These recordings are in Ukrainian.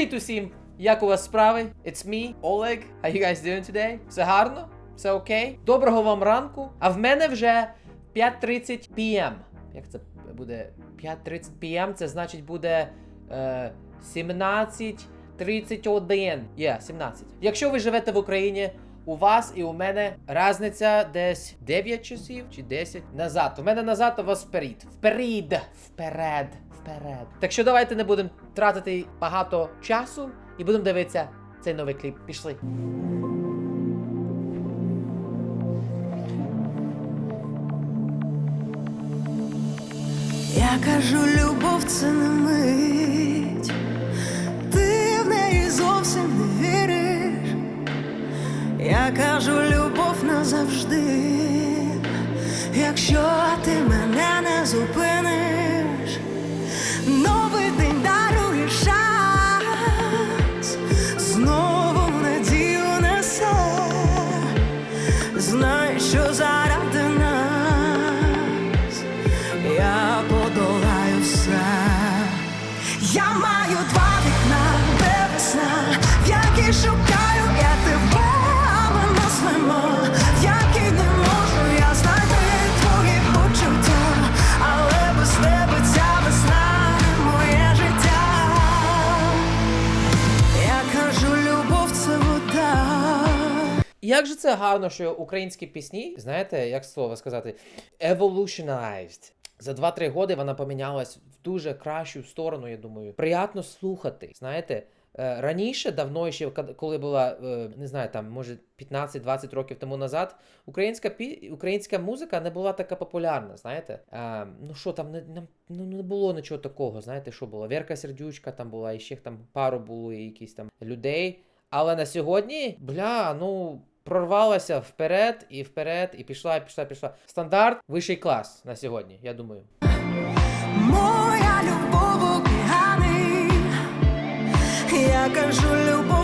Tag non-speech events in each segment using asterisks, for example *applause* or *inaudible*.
Привіт усім! Як у вас справи? It's me, Oleg. How you guys doing today? Все гарно? Все окей? Доброго вам ранку. А в мене вже 5.30 PM. Як це буде? 5.30 PM, це значить буде е, 17.31. Є, yeah, 17. Якщо ви живете в Україні, у вас і у мене різниця десь 9 часів чи 10 назад. У мене назад, у вас вперед. Вперед. Вперед. Вперед. Так що давайте не будемо тратити багато часу і будемо дивитися цей новий кліп. Пішли. Я кажу, любов це не мить, Я кажу, любов назавжди, якщо ти мене не зупиниш, Як же це гарно, що українські пісні, знаєте, як слово сказати, evolutionized. За 2-3 роки вона помінялась в дуже кращу сторону, я думаю. Приятно слухати. Знаєте, Е, раніше, давно ще, коли була, е, не знаю, там, може, 15-20 років тому назад, українська, українська музика не була така популярна, знаєте. Е, ну що там, не, ну, не було нічого такого, знаєте, що було? Вірка Сердючка там була, і ще там пару було, якісь там людей. Але на сьогодні, бля, ну. Прорвалася вперед і вперед, і пішла, і пішла, пішла. Стандарт вищий клас на сьогодні, я думаю. Моя любов я кажу, любов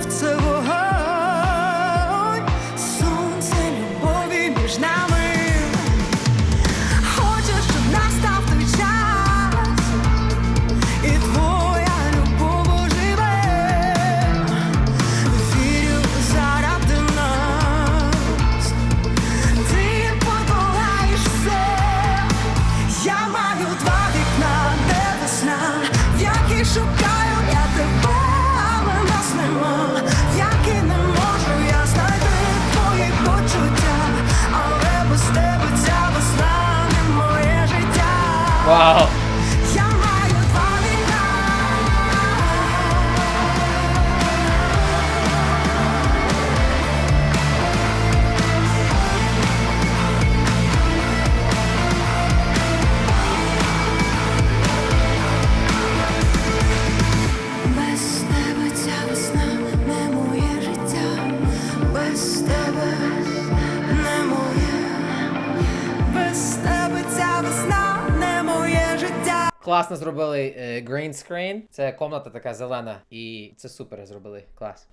Класно зробили е, green screen. Це комната така зелена, і це супер зробили. Клас.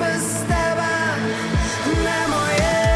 Без тебе не моє.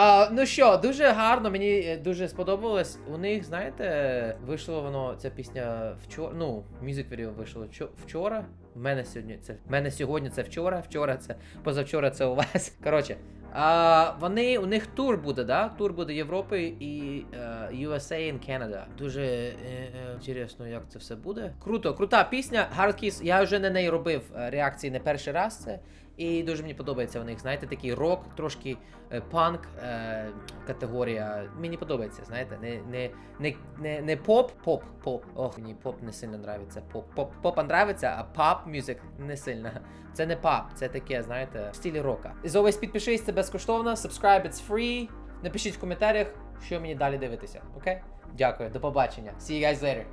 А, ну що, дуже гарно, мені е, дуже сподобалось. У них, знаєте, вийшло воно ця пісня вчора. Ну, мюзик відео вийшло вчора. В мене сьогодні це. В мене сьогодні це вчора, вчора це позавчора це у вас. *laughs* Коротше. А, вони, у них тур буде, да? Тур буде Європи і е, USA and Canada. Дуже е, е, як це все буде. Круто, крута пісня. Hard Kiss. Я вже на неї робив е, реакції не перший раз. Це. І дуже мені подобається у них, знаєте, такий рок, трошки е, панк е, категорія. Мені подобається, знаєте, не, не, не, не, не поп, поп, поп. Ох, мені поп не сильно нравиться. Поп, поп, попа нравиться, а пап мюзик не сильно. Це не пап, це таке, знаєте, в стилі рока. As always, підпишись, це безкоштовно. Subscribe, it's free. Напишіть в коментарях, що мені далі дивитися. Окей? Дякую, до побачення. See you guys later.